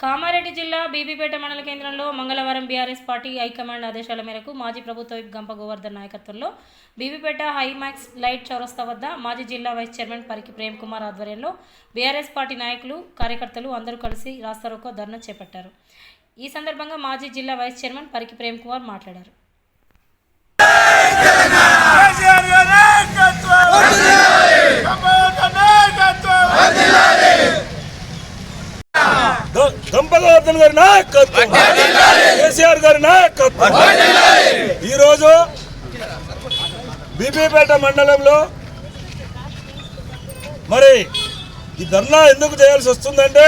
కామారెడ్డి జిల్లా బీబీపేట మండల కేంద్రంలో మంగళవారం బీఆర్ఎస్ పార్టీ హైకమాండ్ ఆదేశాల మేరకు మాజీ ప్రభుత్వ గంప గోవర్ధన్ నాయకత్వంలో బీబీపేట హైమాక్స్ లైట్ చౌరస్తా వద్ద మాజీ జిల్లా వైస్ చైర్మన్ పరికి ప్రేమ్ కుమార్ ఆధ్వర్యంలో బీఆర్ఎస్ పార్టీ నాయకులు కార్యకర్తలు అందరూ కలిసి రాస్తారోకో ధర్నా చేపట్టారు. ఈ సందర్భంగా మాజీ జిల్లా వైస్ చైర్మన్ పరికి ప్రేమ్ కుమార్ మాట్లాడారు కేసీఆర్ గారి నాయకత్వం కమోట నాయకత్వం దంపగవర్ధన్ గారి నాయకత్వం. కేసీఆర్ గారి నాయకత్వం. ఈరోజు బీబీపేట మండలంలో మరి ఈ ధర్నా ఎందుకు చేయాల్సి వస్తుందంటే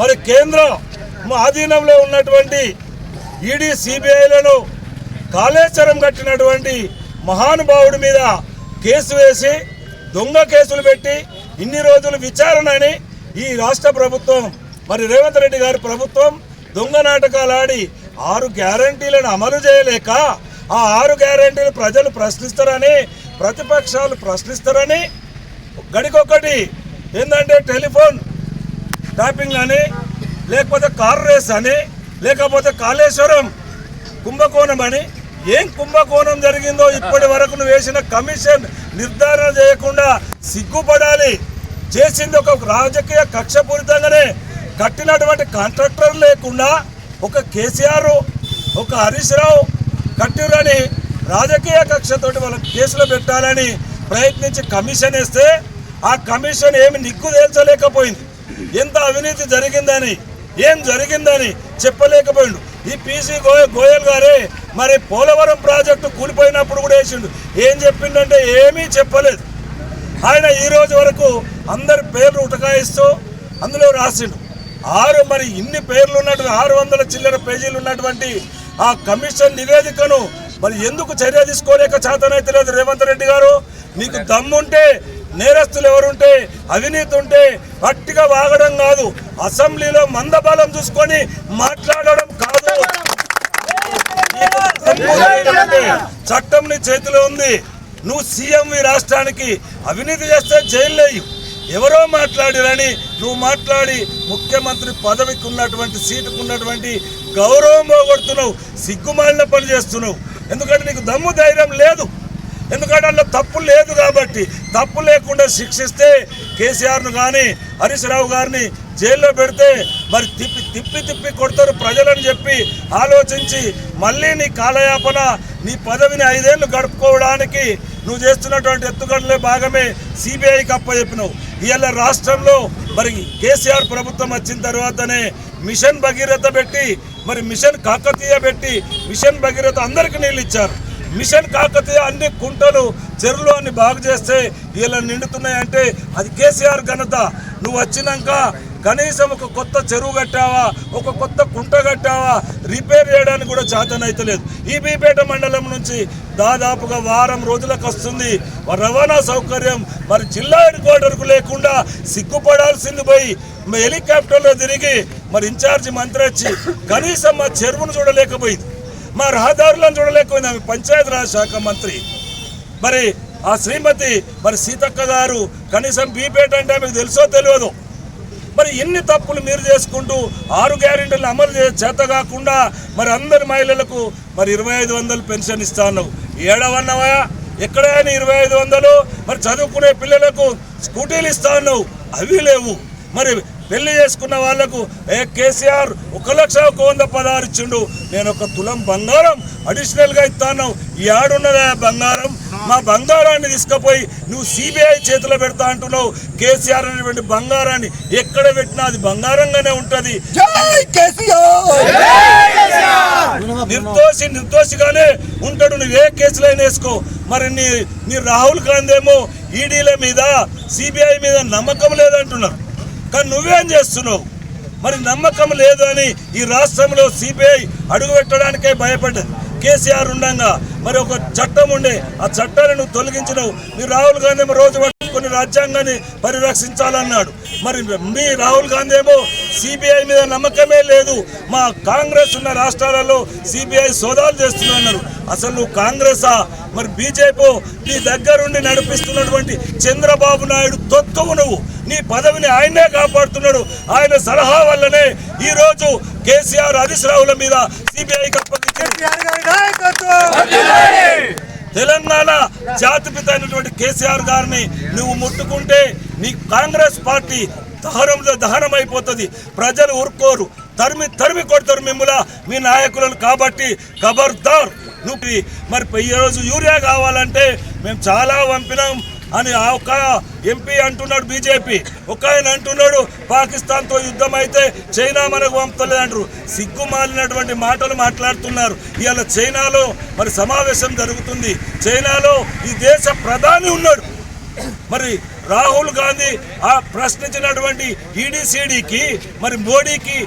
మరి కేంద్రం మా ఆధీనంలో ఉన్నటువంటి ఈడీ సిబిఐలను కాళేశ్వరం కట్టినటువంటి మహానుభావుడి మీద కేసు వేసి దొంగ కేసులు పెట్టి ఇన్ని రోజులు విచారణ అని ఈ రాష్ట్ర ప్రభుత్వం మరి రేవంత్ రెడ్డి గారి ప్రభుత్వం దొంగ నాటకాలు ఆడి ఆరు గ్యారంటీలను అమలు చేయలేక ఆ ఆరు గ్యారంటీలు ప్రజలు ప్రశ్నిస్తారని ప్రతిపక్షాలు ప్రశ్నిస్తారని గడికొకటి ఏంటంటే టెలిఫోన్ టాపింగ్ అని లేకపోతే కార్ రేస్ అని లేకపోతే కాళేశ్వరం కుంభకోణం అని. ఏం కుంభకోణం జరిగిందో ఇప్పటి వరకు నువ్వు వేసిన కమిషన్ నిర్ధారణ చేయకుండా సిగ్గుపడాలి. చేసింది ఒక రాజకీయ కక్షపూరితంగానే కట్టినటువంటి కాంట్రాక్టర్ లేకుండా ఒక కేసీఆర్ ఒక హరీష్ రావు కట్టిరని రాజకీయ కక్షతోటి వాళ్ళకి కేసులు పెట్టాలని ప్రయత్నించి కమిషన్ వేస్తే ఆ కమిషన్ ఏమి నిగ్గు తేల్చలేకపోయింది. ఎంత అవినీతి జరిగిందని ఏం జరిగిందని చెప్పలేకపోయిండు. ఈ పీసీ గోయ గోయల్ గారే మరి పోలవరం ప్రాజెక్టు కూలిపోయినప్పుడు కూడా వేసిండు. ఏం చెప్పిండంటే ఏమీ చెప్పలేదు. ఆయన ఈ రోజు వరకు అందరి పేర్లు ఉటకాయిస్తూ అందులో రాసిండు. ఆరు మరి ఇన్ని పేర్లు ఉన్నటువంటి ఆరు వందల చిల్లర పేజీలు ఉన్నటువంటి ఆ కమిషన్ నివేదికను మరి ఎందుకు చర్య తీసుకోలేక చేతనైతే లేదు రేవంత్ రెడ్డి గారు? మీకు దమ్ముంటే నేరస్తులు ఎవరుంటే అవినీతి ఉంటే గట్టిగా వాగడం కాదు. అసెంబ్లీలో మందబలం చూసుకొని మాట్లాడడం కాదు. నీకు చట్టం నీ చేతిలో ఉంది. నువ్వు సీఎం ఈ రాష్ట్రానికి అవినీతి చేస్తే జైల్లో వేయు. ఎవరో మాట్లాడిరని నువ్వు మాట్లాడి ముఖ్యమంత్రి పదవికి ఉన్నటువంటి సీటుకు ఉన్నటువంటి గౌరవం పోగొడుతున్నావు సిగ్గుమాలిన పని చేస్తున్నావు. ఎందుకంటే నీకు దమ్ము ధైర్యం లేదు. ఎందుకంటే అందులో తప్పు లేదు కాబట్టి తప్పు లేకుండా శిక్షిస్తే కేసీఆర్ను కానీ హరీష్ రావు గారిని జైల్లో పెడితే మరి తిప్పి తిప్పి తిప్పి కొడతారు ప్రజలని చెప్పి ఆలోచించి మళ్ళీ నీ కాలయాపన నీ పదవిని ఐదేళ్ళు గడుపుకోవడానికి నువ్వు చేస్తున్నటువంటి ఎత్తుగడలే భాగమే సిబిఐకి అప్పచెప్పినావు. ఇవాళ రాష్ట్రంలో మరి కేసీఆర్ ప్రభుత్వం వచ్చిన తర్వాతనే మిషన్ భగీరథ పెట్టి మరి మిషన్ కాకతీయ పెట్టి మిషన్ భగీరథ అందరికీ నీళ్ళు ఇచ్చారు. మిషన్ కాకతీయ అన్ని కుంటలు చెరువులు అన్ని బాగు చేస్తే ఇలా నిండుతున్నాయంటే అది కేసీఆర్ ఘనత. నువ్వు వచ్చినాక కనీసం ఒక కొత్త చెరువు కట్టావా? ఒక కొత్త కుంట కట్టావా? రిపేర్ చేయడానికి కూడా చేతనైతలేదు ఈ బీపేట మండలం నుంచి దాదాపుగా వారం రోజులకు వస్తుంది. రవాణా సౌకర్యం మరి జిల్లా హెడ్ క్వార్టర్కు లేకుండా సిగ్గుపడాల్సింది పోయి హెలికాప్టర్లో తిరిగి మరి ఇన్ఛార్జి మంత్రి వచ్చి కనీసం మా చెరువును చూడలేకపోయింది. మా రహదారులను చూడలేకపోయింది ఆమె పంచాయతీరాజ్ శాఖ మంత్రి. మరి ఆ శ్రీమతి మరి సీతక్క గారు కనీసం బీపేట అంటే ఆమెకు తెలుసో తెలియదు మరి ఎన్ని తప్పులు మీరు చేసుకుంటూ ఆరు గ్యారెంటీలు అమలు చే చేత కాకుండా మరి అందరి మహిళలకు మరి ఇరవై ఐదు వందలు పెన్షన్ ఇస్తా ఉన్నావు ఏడవన్నవా ఎక్కడైనా ఇరవై ఐదు వందలు. మరి చదువుకునే పిల్లలకు స్కూటీలు ఇస్తా ఉన్నావు అవి లేవు. మరి పెళ్ళి చేసుకున్న వాళ్ళకు ఏ కేసీఆర్ ఒక లక్ష ఒక వంద పదహారు ఇచ్చిండు. నేను ఒక తులం బంగారం అడిషనల్గా ఇస్తాను. ఈ ఆడున్నదా బంగారం. మా బంగారాన్ని తీసుకుపోయి నువ్వు సిబిఐ చేతిలో పెడతా అంటున్నావు. కేసీఆర్ అనేటువంటి బంగారాన్ని ఎక్కడ పెట్టినా అది బంగారంగానే ఉంటది. నిర్దోషి నిర్దోషిగానే ఉంటాడు. నువ్వు ఏ కేసులైనా వేసుకో. మరి నీ నీ రాహుల్ గాంధీ ఏమో ఈడీల మీద సిబిఐ మీద నమ్మకం లేదంటున్నారు. కానీ నువ్వేం చేస్తున్నావు? మరి నమ్మకం లేదు అని ఈ రాష్ట్రంలో సిబిఐ అడుగు పెట్టడానికే భయపడ్డది. కేసీఆర్ ఉండగా మరి ఒక చట్టం ఉండే. ఆ చట్టాన్ని నువ్వు తొలగించినావు. మీ రాహుల్ గాంధీ రోజు కొన్ని రాజ్యాంగాన్ని పరిరక్షించాలన్నాడు. మరి మీ రాహుల్ గాంధీ ఏమో సిబిఐ మీద నమ్మకమే లేదు. మా కాంగ్రెస్ ఉన్న రాష్ట్రాలలో సిబిఐ సోదాలు చేస్తున్నారు అసలు నువ్వు కాంగ్రెసా? మరి బీజేపీ నీ దగ్గరుండి నడిపిస్తున్నటువంటి చంద్రబాబు నాయుడు తొత్తువు నువ్వు. నీ పదవిని ఆయనే కాపాడుతున్నాడు. ఆయన సలహా వల్లనే ఈరోజు కేసీఆర్ హరీష్ రావుల మీద సిబిఐ తెలంగాణ జాతిపిత అయినటువంటి కేసీఆర్ గారిని నువ్వు ముట్టుకుంటే నీ కాంగ్రెస్ పార్టీ దహనంలో దహనం అయిపోతుంది ప్రజలు ఊరుకోరు. తరిమి తరిమి కొడతారు మిమ్ముల మీ నాయకులను కాబట్టి ఖబర్దార్ నువ్వు మరి ఈరోజు యూరియా కావాలంటే మేము చాలా పంపినాం అని ఆ ఒక ఎంపీ అంటున్నాడు బీజేపీ. ఒక ఆయన అంటున్నాడు పాకిస్తాన్తో యుద్ధం అయితే చైనా మనకు పంపుతలేదు అంటారు. సిగ్గుమాలినటువంటి మాటలు మాట్లాడుతున్నారు. ఇవాళ చైనాలో మరి సమావేశం జరుగుతుంది. చైనాలో ఈ దేశ ప్రధాని ఉన్నాడు. మరి రాహుల్ గాంధీ ఆ ప్రశ్నించినటువంటి ఈడీసీడీకి మరి మోడీకి